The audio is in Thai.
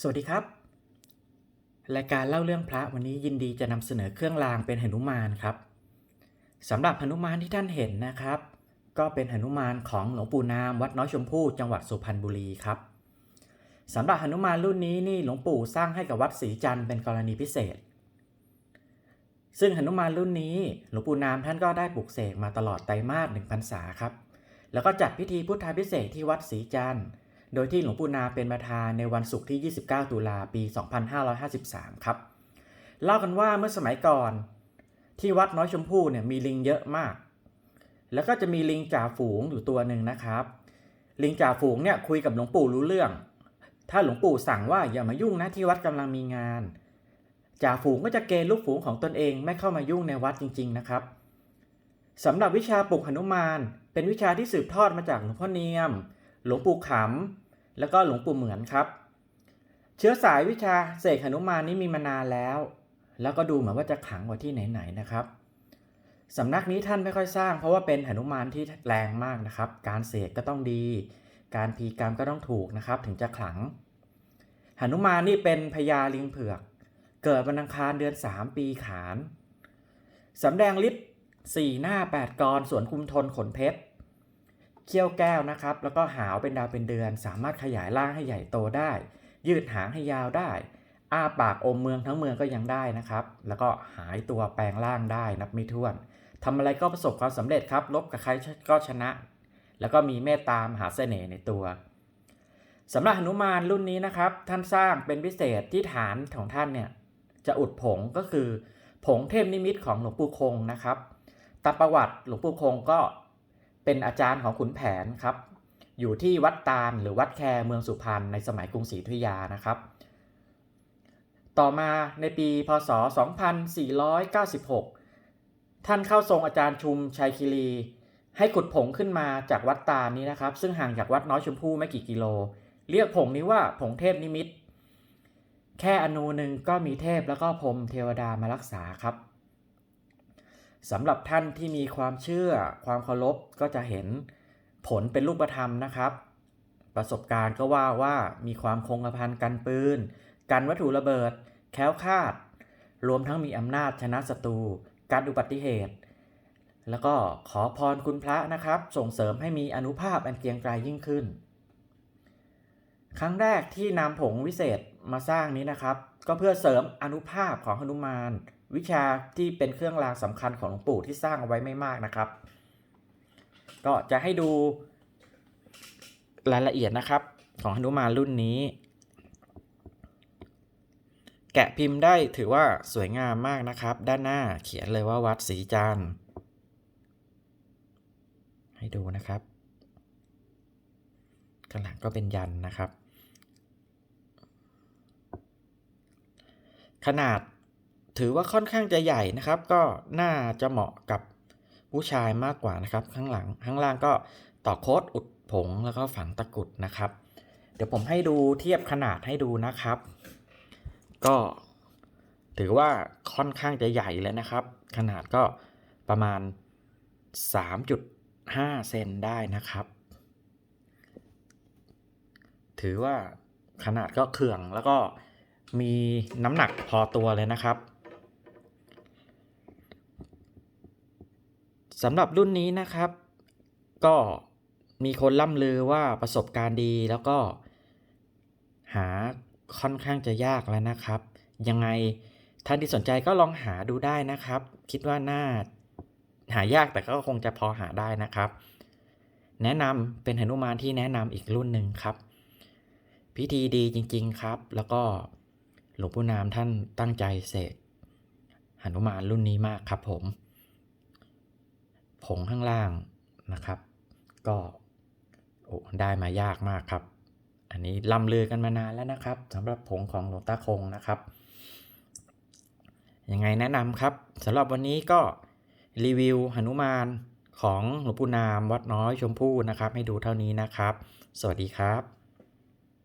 สวัสดีครับ รายการเล่าเรื่องพระวันนี้ยินดีจะนำเสนอเครื่องรางเป็นหนุมานครับสำหรับหนุมานที่ท่านเห็นนะครับ ก็เป็นหนุมานของหลวงปู่นามวัดน้อยชมพู่จังหวัดสุพรรณบุรีครับสำหรับหนุมานรุ่นนี้นี่หลวงปู่สร้างให้กับวัดศรีจันทร์เป็นกรณีพิเศษ ซึ่งหนุมานรุ่นนี้หลวงปู่นามท่านก็ได้ปลูกเสกมาตลอดไตรมาสหนึ่งพรรษาครับ แล้วก็จัดพิธีพุทธาพิเศษที่วัดศรีจันทร์ โดยที่หลวงปู่นาเป็นประธานในวันศุกร์ที่ 29 ตุลาปี 2553 ครับ เล่ากันว่าเมื่อสมัยก่อน ที่วัดน้อยชมพู่เนี่ยมีลิงเยอะมาก แล้วก็จะมีลิงจ่าฝูงอยู่ตัวหนึ่งนะครับ ลิงจ่าฝูงเนี่ยคุยกับหลวงปู่รู้เรื่อง ถ้าหลวงปู่สั่งว่าอย่ามายุ่งนะที่วัดกำลังมีงานจ่าฝูงก็จะเกณฑ์ลูกฝูงของตนเองไม่เข้ามายุ่งในวัดจริง ๆ นะครับสำหรับวิชาปลุกหนุมาน เป็นวิชาที่สืบทอดมาจากหลวงพ่อเนียม หลวงปู่ขำ แล้วก็หลวงปู่เหมือนครับ เชื้อสายวิชาเสกหนุมานนี้มีมานานแล้ว แล้วก็ดูเหมือนว่าจะขังกว่าที่ไหนๆนะครับสำนักนี้ท่านไม่ค่อยสร้าง เพราะว่าเป็นหนุมานที่แรงมากนะครับ การเสกก็ต้องดี การพีกรรมก็ต้องถูกนะครับ ถึงจะขลังหนุมานนี่เป็นพญาลิงเผือก เกิดวันอังคารเดือน 3 ปีขานสำแดงฤทธิ์สี่หน้า 8กร สวนคุมทนขนเพชร เขี้ยวแก้วนะครับ แล้วก็หาวเป็นดาวเป็นเดือน สามารถขยายร่างให้ใหญ่โตได้ ยืดหางให้ยาวได้ อ้าปากอมเมืองทั้งเมืองก็ยังได้นะครับ แล้วก็หายตัวแปลงร่างได้นับไม่ถ้วนทำอะไรก็ประสบความสำเร็จครับลบกับใครก็ชนะ แล้วก็มีเมตตามหาเสน่ห์ในตัวสำหรับหนุมานรุ่นนี้นะครับ ท่านสร้างเป็นพิเศษที่ฐานของท่านเนี่ยจะอุดผงก็คือ ผงเทพนิมิตของหลวงปู่คงนะครับตามประวัติหลวงปู่คงก็ เป็นอาจารย์ของขุนแผนครับ อยู่ที่วัดตาลหรือวัดแคเมืองสุพรรณในสมัยกรุงศรีอยุธยานะครับ ต่อมาในปีพศ 2496 ท่านเข้าทรงอาจารย์ชุมชัยคีรี ให้ขุดผงขึ้นมาจากวัดตาลนี้นะครับ ซึ่งห่างจากวัดน้อยชมพู่ไม่กี่กิโล เรียกผงนี้ว่าผงเทพนิมิต แค่อนูหนึ่งก็มีเทพแล้วก็พรหมเทวดามารักษาครับ สำหรับท่านที่มีความเชื่อความเคารพก็จะเห็นผลเป็นรูปธรรมนะครับ ประสบการณ์ก็ว่าว่ามีความคงกระพันกันปืน กันวัตถุระเบิด แคล้วคลาด รวมทั้งมีอำนาจชนะศัตรูการอุบัติเหตุ แล้วก็ขอพรคุณพระนะครับ ส่งเสริมให้มีอนุภาพอันเกรียงไกรยิ่งขึ้น ครั้งแรกที่นำผงวิเศษมาสร้างนี้นะครับ ก็เพื่อเสริมอนุภาพของหนุมาน วิชาที่เป็นเครื่องรางสำคัญของหลวงปู่ที่สร้างเอาไว้ไม่มากนะครับ ก็จะให้ดูรายละเอียดนะครับ ของหนุมานรุ่นนี้ แกะพิมพ์ได้ถือว่าสวยงามมากนะครับ ด้านหน้าเขียนเลยว่าวัดศรีจันทร์ให้ดูนะครับข้างหลังก็เป็นยันนะครับ ขนาด ถือว่าค่อนข้างจะใหญ่นะครับ ก็น่าจะเหมาะกับผู้ชายมากกว่านะครับ ข้างหลังข้างล่างก็ต่อโค้ดอุดผงแล้วก็ฝังตะกุดนะครับ เดี๋ยวผมให้ดูเทียบขนาดให้ดูนะครับ ก็ถือว่าค่อนข้างจะใหญ่เลยนะครับ ขนาดก็ประมาณ 3.5 เซนได้นะครับ ถือว่าขนาดก็เขื่องแล้วก็มีน้ำหนักพอตัวเลยนะครับ สำหรับรุ่นนี้นะครับ ก็มีคนล่ำลือว่าประสบการณ์ดีแล้วก็ หาค่อนข้างจะยากแล้วนะครับ ยังไงท่านที่สนใจก็ลองหาดูได้นะครับ คิดว่าน่าหายากแต่ก็คงจะพอหาได้นะครับ แนะนำเป็นหนุมานที่แนะนำอีกรุ่นหนึ่งครับ พิธีดีจริง ๆครับ แล้วก็หลวงปู่นามท่านตั้งใจเสกหนุมานรุ่นนี้มากครับผม ผงข้างล่างนะครับ ก็โอ้ได้มายากมากครับ อันนี้ลำลือกันมานานแล้วนะครับสำหรับผงของหลวงตาคงนะครับยังไงแนะนำครับสำหรับวันนี้ก็รีวิวหนุมานของหลวงปู่นามวัดน้อยชมพู่นะครับ ให้ดูเท่านี้นะครับ สวัสดีครับ